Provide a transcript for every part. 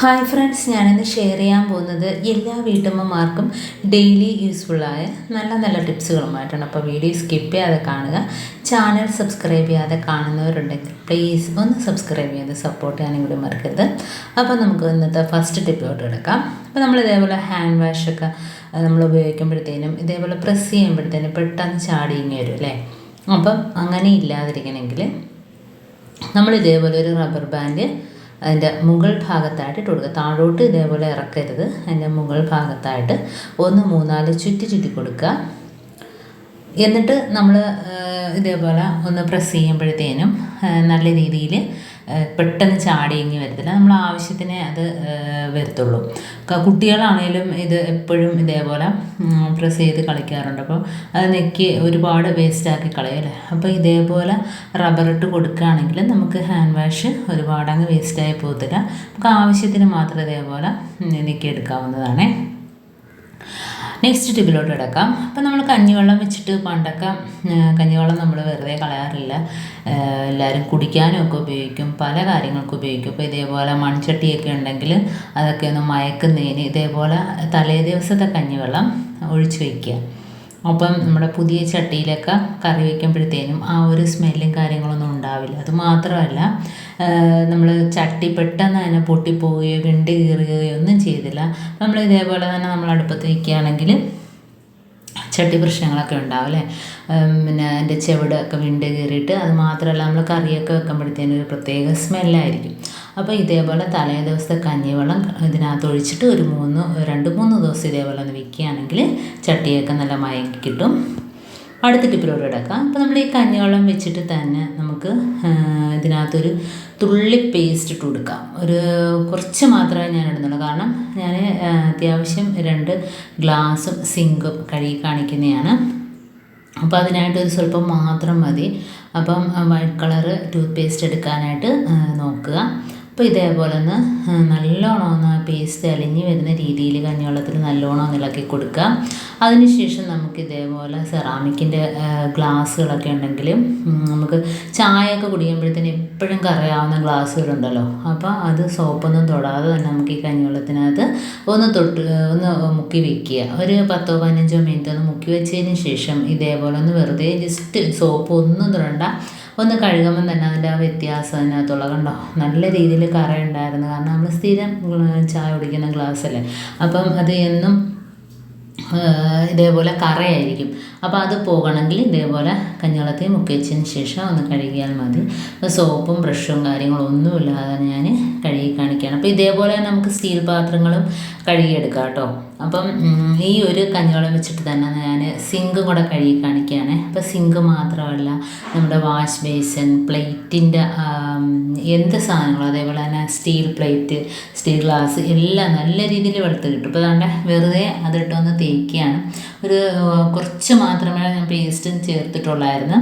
Hi friends ഞാനിന്ന് share ചെയ്യാൻ പോകുന്നത് എല്ലാ വീട്ടമ്മമാർക്കും ഡെയിലി യൂസ്ഫുള്ളായ നല്ല നല്ല ടിപ്സുകളുമായിട്ടാണ് അപ്പോൾ വീഡിയോ സ്കിപ്പ് ചെയ്യാതെ കാണുക. ചാനൽ സബ്സ്ക്രൈബ് ചെയ്യാതെ കാണുന്നവരുണ്ടെങ്കിൽ പ്ലീസ് ഒന്ന് സബ്സ്ക്രൈബ് ചെയ്ത് സപ്പോർട്ട് ചെയ്യാനും കൂടി മറക്കരുത്. അപ്പോൾ നമുക്ക് ഇന്നത്തെ ഫസ്റ്റ് ടിപ്പിലോട്ട് എടുക്കാം അപ്പോൾ നമ്മൾ ഇതേപോലെ ഹാൻഡ് വാഷൊക്കെ നമ്മൾ ഉപയോഗിക്കുമ്പോഴത്തേനും ഇതേപോലെ പ്രസ് ചെയ്യുമ്പോഴത്തേനും പെട്ടെന്ന് ചാടി ഇങ്ങനെ വരും അല്ലേ? അപ്പം അങ്ങനെ ഇല്ലാതിരിക്കണമെങ്കിൽ നമ്മൾ ഇതേപോലെ ഒരു റബ്ബർ ബാൻഡ് അതിന്റെ മുകൾ ഭാഗത്തായിട്ട് ഇട്ട് കൊടുക്കുക. താഴോട്ട് ഇതേപോലെ ഇറക്കരുത്. അതിന്റെ മുകൾ ഭാഗത്തായിട്ട് ഒന്ന് മൂന്നാൽ ചുറ്റി ചുറ്റി കൊടുക്കുക. എന്നിട്ട് നമ്മൾ ഇതേപോലെ ഒന്ന് പ്രസ് ചെയ്യുമ്പോഴത്തേനും നല്ല രീതിയിൽ പെട്ടെന്ന് ചാടിയെങ്കിൽ വരത്തില്ല. നമ്മൾ ആവശ്യത്തിന് അത് വരത്തുള്ളൂ. കുട്ടികളാണേലും ഇത് എപ്പോഴും ഇതേപോലെ പ്രസ് ചെയ്ത് കളിക്കാറുണ്ട്. അപ്പോൾ അത് നെക്കി ഒരുപാട് വേസ്റ്റാക്കി കളയല്ലേ അപ്പോൾ ഇതേപോലെ റബ്ബറിട്ട് കൊടുക്കുകയാണെങ്കിൽ നമുക്ക് ഹാൻഡ് വാഷ് ഒരുപാട് അങ്ങ് വേസ്റ്റായി പോകത്തില്ല. നമുക്ക് ആവശ്യത്തിന് മാത്രം ഇതേപോലെ നെക്കി എടുക്കാവുന്നതാണേ. നെക്സ്റ്റ് ടിപ്പിലോട്ട് കിടക്കാം. അപ്പം നമ്മൾ കഞ്ഞിവെള്ളം വെച്ചിട്ട് പണ്ടൊക്കെ കഞ്ഞിവെള്ളം നമ്മൾ വെറുതെ കളയാറില്ല. എല്ലാവരും കുടിക്കാനും ഒക്കെ ഉപയോഗിക്കും. പല കാര്യങ്ങൾക്കും ഉപയോഗിക്കും. അപ്പോൾ ഇതേപോലെ മൺചട്ടിയൊക്കെ ഉണ്ടെങ്കിൽ അതൊക്കെ ഒന്ന് മയക്കുന്നതിന് ഇതേപോലെ തലേ ദിവസത്തെ കഞ്ഞിവെള്ളം ഒഴിച്ച് വയ്ക്കുക അപ്പം നമ്മുടെ പുതിയ ചട്ടിയിലൊക്കെ കറി വയ്ക്കുമ്പോഴത്തേനും ആ ഒരു സ്മെല്ലും കാര്യങ്ങളൊന്നും ഉണ്ടാവില്ല. അത് മാത്രമല്ല നമ്മൾ ചട്ടി പെട്ടെന്ന് തന്നെ പൊട്ടിപ്പോവുകയോ വിണ്ട് കീറുകയോ ഒന്നും ചെയ്തില്ല. നമ്മൾ ഇതേപോലെ തന്നെ നമ്മൾ അടുപ്പത്ത് വയ്ക്കുകയാണെങ്കിൽ ചട്ടി പ്രശ്നങ്ങളൊക്കെ ഉണ്ടാവും അല്ലേ? പിന്നെ അതിന്റെ ചെവിടൊക്കെ വിണ്ട് കീറിയിട്ട് അത് മാത്രമല്ല നമ്മൾ കറിയൊക്കെ വെക്കുമ്പോഴത്തേനും ഒരു പ്രത്യേക സ്മെല്ലായിരിക്കും. അപ്പോൾ ഇതേപോലെ തലേ ദിവസത്തെ കഞ്ഞിവെള്ളം ഇതിനകത്ത് ഒഴിച്ചിട്ട് ഒരു മൂന്ന് രണ്ട് മൂന്ന് ദിവസം ഇതേപോലെ ഒന്ന് വിൽക്കുകയാണെങ്കിൽ ചട്ടിയൊക്കെ നല്ല മയങ്ങി കിട്ടും. അടുത്ത ടിപ്പിലോട്ട് കിടക്കാം. അപ്പോൾ നമ്മൾ ഈ കഞ്ഞിവെള്ളം വെച്ചിട്ട് തന്നെ നമുക്ക് ഇതിനകത്തൊരു തുള്ളി പേസ്റ്റ് ഇട്ട് കൊടുക്കാം. ഒരു കുറച്ച് മാത്രമേ ഞാൻ ഇടുന്നുള്ളൂ. കാരണം ഞാൻ അത്യാവശ്യം രണ്ട് ഗ്ലാസും സിങ്കും കഴുകി കാണിക്കുന്നതാണ്. അപ്പോൾ അതിനായിട്ട് ഒരു സ്വല്പം മാത്രം മതി. അപ്പം വൈറ്റ് കളറ് ടൂത്ത് പേസ്റ്റ് എടുക്കാനായിട്ട് നോക്കുക. അപ്പോൾ ഇതേപോലെ ഒന്ന് നല്ലോണം ഒന്ന് പേസ്റ്റ് അലിഞ്ഞ് വരുന്ന രീതിയിൽ കഞ്ഞിവെള്ളത്തിൽ നല്ലോണം ഒന്ന് ഇളക്കി കൊടുക്കുക. അതിനുശേഷം നമുക്ക് ഇതേപോലെ സെറാമിക്കിന്റെ ഗ്ലാസ്സുകളൊക്കെ ഉണ്ടെങ്കിൽ നമുക്ക് ചായയൊക്കെ കുടിക്കുമ്പോഴത്തേന് എപ്പോഴും കറിയാവുന്ന ഗ്ലാസ്സുകളുണ്ടല്ലോ അപ്പോൾ അത് സോപ്പൊന്നും തൊടാതെ തന്നെ നമുക്ക് ഈ കഞ്ഞിവെള്ളത്തിനകത്ത് ഒന്ന് തൊട്ട് ഒന്ന് മുക്കി വെക്കുക. ഒരു പത്തോ പതിനഞ്ചോ മിനിറ്റ് ഒന്ന് മുക്കി വെച്ചതിന് ശേഷം ഇതേപോലെ ഒന്ന് വെറുതെ ജസ്റ്റ് സോപ്പ് ഒന്നും തൊടണ്ട. ഒന്ന് കഴുകുമ്പം തന്നെ അതിന്റെ ആ വ്യത്യാസം അതിനകത്തുള്ള കണ്ടോ? നല്ല രീതിയിൽ കറയുണ്ടായിരുന്നു. കാരണം നമ്മൾ സ്ഥിരം ചായ കുടിക്കുന്ന ഗ്ലാസ്സല്ലേ? അപ്പം അത് എന്നും ഇതേപോലെ കറയായിരിക്കും. അപ്പോൾ അത് പോകണമെങ്കിൽ ഇതേപോലെ കഞ്ഞിവെള്ളത്തിൽ മുക്കി വെച്ചതിന് ശേഷം ഒന്ന് കഴുകിയാൽ മതി. അപ്പോൾ സോപ്പും ബ്രഷും കാര്യങ്ങളും ഒന്നുമില്ലാതെ ഞാൻ കഴുകി കാണിക്കുകയാണ്. അപ്പോൾ ഇതേപോലെ നമുക്ക് സ്റ്റീൽ പാത്രങ്ങളും കഴുകിയെടുക്കാം കേട്ടോ. അപ്പം ഈ ഒരു കഞ്ഞിവെള്ളം വെച്ചിട്ട് തന്നെ ഞാൻ സിങ്ക് കൂടെ കഴുകി കാണിക്കുകയാണ്. അപ്പോൾ സിങ്ക് മാത്രമല്ല നമ്മുടെ വാഷ് ബേസൻ പ്ലേറ്റിന്റെ എന്ത് സാധനങ്ങളും അതേപോലെ തന്നെ സ്റ്റീൽ പ്ലേറ്റ് സ്റ്റീൽ ഗ്ലാസ് എല്ലാം നല്ല രീതിയിൽ വെളുത്ത് കിട്ടും. ഇപ്പോൾ അതുകൊണ്ട് വെറുതെ അതിട്ടൊന്ന് തേക്കുകയാണ്. ഒരു കുറച്ച് മാത്രമേ ഞാൻ പേസ്റ്റും ചേർത്തിട്ടുള്ളായിരുന്നു.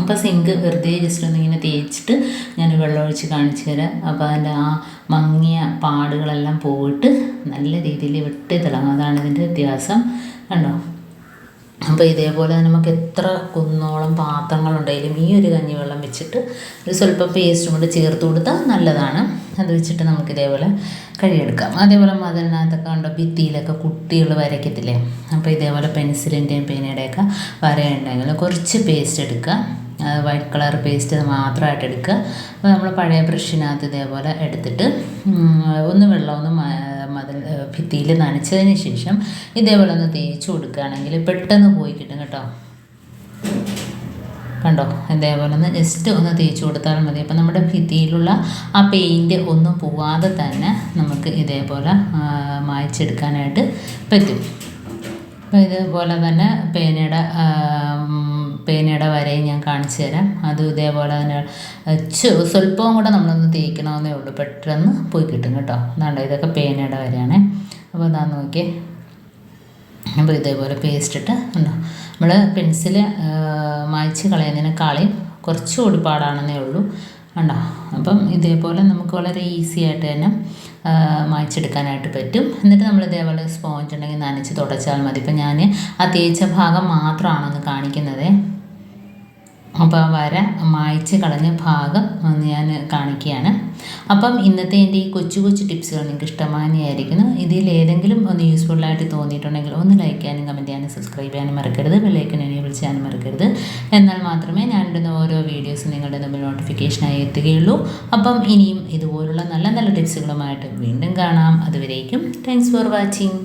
അപ്പോൾ സിങ്ക് വെറുതെ ജസ്റ്റ് ഒന്ന് ഇങ്ങനെ തേച്ചിട്ട് ഞാൻ വെള്ളമൊഴിച്ച് കാണിച്ചു തരാം. അപ്പോൾ അതിന്റെ ആ മങ്ങിയ പാടുകളെല്ലാം പോയിട്ട് നല്ല രീതിയിൽ വെട്ടി തിളങ്ങും. അതാണ് ഇതിന്റെ വ്യത്യാസം. കണ്ടോ? അപ്പോൾ ഇതേപോലെ നമുക്ക് എത്ര കുന്നോളം പാത്രങ്ങളുണ്ടെങ്കിലും ഈ ഒരു കഞ്ഞിവെള്ളം വെച്ചിട്ട് ഒരു സ്വല്പം പേസ്റ്റും കൊണ്ട് ചേർത്ത് കൊടുത്താൽ നല്ലതാണ്. അത് വെച്ചിട്ട് നമുക്ക് ഇതേപോലെ കഴുകിയെടുക്കാം. അതേപോലെ മതിലിനകത്തൊക്കെ കണ്ടോ ഭിത്തിയിലൊക്കെ കുട്ടികൾ വരയ്ക്കത്തില്ലേ? അപ്പോൾ ഇതേപോലെ പെൻസിലിന്റെയും പേനയുടെയൊക്കെ വരയുണ്ടെങ്കിൽ കുറച്ച് പേസ്റ്റ് എടുക്കുക. വൈറ്റ് കളർ പേസ്റ്റ് മാത്രമായിട്ട് എടുക്കുക. അപ്പോൾ നമ്മൾ പഴയ ബ്രഷിനകത്ത് ഇതേപോലെ എടുത്തിട്ട് ഒന്ന് വെള്ളം ഒന്ന് മതിൽ ഭിത്തിയിൽ നനച്ചതിന് ശേഷം ഇതേപോലെ ഒന്ന് തേച്ച് കൊടുക്കുകയാണെങ്കിൽ പെട്ടെന്ന് പോയി കിട്ടും കേട്ടോ. കണ്ടോ? ഇതേപോലെ ഒന്ന് ജസ്റ്റ് ഒന്ന് തേച്ച് കൊടുത്താൽ മതി. അപ്പം നമ്മുടെ ഭിത്തിയിലുള്ള ആ പെയിന്റ് ഒന്നും പോവാതെ തന്നെ നമുക്ക് ഇതേപോലെ മായ്ച്ചെടുക്കാനായിട്ട് പറ്റും. അപ്പോൾ ഇതേപോലെ തന്നെ പേനയുടെ പേനയുടെ വരയും ഞാൻ കാണിച്ചു തരാം. അതും ഇതേപോലെ തന്നെ സ്വല്പവും കൂടെ നമ്മളൊന്ന് തേക്കണമെന്നേ ഉള്ളൂ. പെട്ടെന്ന് പോയി കിട്ടും കേട്ടോ. അതാണ്ട് ഇതൊക്കെ പേനയുടെ വരയാണേ. അപ്പോൾ അതാ നോക്കിയേ. അപ്പോൾ ഇതേപോലെ പേസ്റ്റ് ഇട്ട് ഉണ്ടോ? നമ്മൾ പെൻസിൽ മായ്ച്ച് കളയുന്നതിനേക്കാളും കുറച്ചുകൂടി പാടാണെന്നേ ഉള്ളൂ. ഉണ്ടോ? അപ്പം ഇതേപോലെ നമുക്ക് വളരെ ഈസി ആയിട്ട് തന്നെ മായ്ച്ചെടുക്കാനായിട്ട് പറ്റും. എന്നിട്ട് നമ്മൾ ഇതേപോലെ സ്പോഞ്ച് ഉണ്ടെങ്കിൽ നനച്ച് തുടച്ചാൽ മതി. ഇപ്പം ഞാൻ ആ തേച്ച ഭാഗം മാത്രമാണെന്ന് കാണിക്കുന്നത്. അപ്പോൾ ആ വര മായ്ച്ച് കളഞ്ഞ ഭാഗം ഞാൻ കാണിക്കുകയാണ്. അപ്പം ഇന്നത്തെ എന്റെ ഈ കൊച്ചു കൊച്ചു ടിപ്സുകൾ നിങ്ങൾക്ക് ഇഷ്ടമാനിയായിരിക്കുന്നു ഇതിൽ ഏതെങ്കിലും ഒന്ന് യൂസ്ഫുള്ളായിട്ട് തോന്നിയിട്ടുണ്ടെങ്കിൽ ഒന്ന് ലൈക്ക് ചെയ്യാനും കമന്റ് ചെയ്യാനും സബ്സ്ക്രൈബ് ചെയ്യാനും മറക്കരുത്. ബെല്ലൈക്കൻ എനേബിൾ ചെയ്യാനും മറക്കരുത്. എന്നാൽ മാത്രമേ ഞാൻ ഇടുന്ന ഓരോ വീഡിയോസും നിങ്ങളുടെ തമ്മിൽ നോട്ടിഫിക്കേഷനായി എത്തുകയുള്ളൂ. അപ്പം ഇനിയും ഇതുപോലുള്ള നല്ല നല്ല ടിപ്സുകളുമായിട്ട് വീണ്ടും കാണാം. അതുവരേക്കും താങ്ക്സ് ഫോർ വാച്ചിങ്